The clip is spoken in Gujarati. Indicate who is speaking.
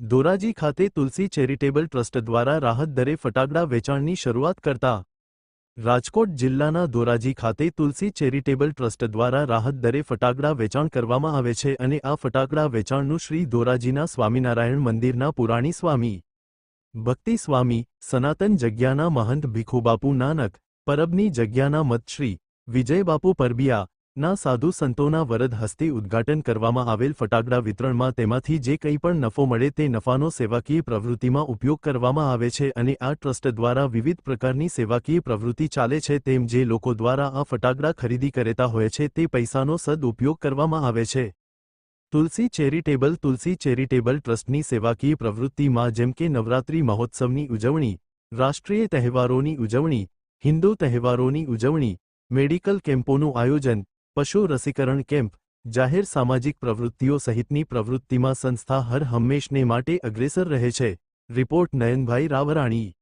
Speaker 1: ધોરાજી ખાતે તુલસી ચેરિટેબલ ટ્રસ્ટ દ્વારા રાહત દરે ફટાકડા વેચાણની શરૂઆત કરતા રાજકોટ જિલ્લાના ધોરાજી ખાતે તુલસી ચેરિટેબલ ટ્રસ્ટ દ્વારા રાહત દરે ફટાકડા વેચાણ કરવામાં આવે છે અને આ ફટાકડા વેચાણનું શ્રી ધોરાજીના સ્વામિનારાયણ મંદિરના પુરાણી સ્વામી, ભક્તિ સ્વામી, સનાતન જગ્યાના મહંત ભીખુબાપુ નાનક, પરબની જગ્યાના મતશ્રી વિજયબાપુ પરબિયા ના સાધુ સંતોના વરદ હસ્તે ઉદ્ઘાટન કરવામાં આવેલ ફટાકડા વિતરણમાં તેમાંથી જે કંઈ પણ નફો મળે તે નફાનો સેવાકીય પ્રવૃત્તિમાં ઉપયોગ કરવામાં આવે છે અને આ ટ્રસ્ટ દ્વારા વિવિધ પ્રકારની સેવાકીય પ્રવૃત્તિ ચાલે છે તેમ જે લોકો દ્વારા આ ફટાકડા ખરીદી કરેતા હોય છે તે પૈસાનો સદઉપયોગ કરવામાં આવે છે. તુલસી ચેરિટેબલ તુલસી ચેરિટેબલ ટ્રસ્ટની સેવાકીય પ્રવૃત્તિમાં જેમ કે નવરાત્રી મહોત્સવની ઉજવણી, રાષ્ટ્રીય તહેવારોની ઉજવણી, હિન્દુ તહેવારોની ઉજવણી, મેડિકલ કેમ્પોનું આયોજન પશુ રસીકરણ કેમ્પ, જાહેર સામાજિક પ્રવૃત્તિઓ સહિતની પ્રવૃત્તિમાં સંસ્થા હર હંમેશને માટે અગ્રેસર રહે છે. રિપોર્ટ નયનભાઈ રાવરાણી.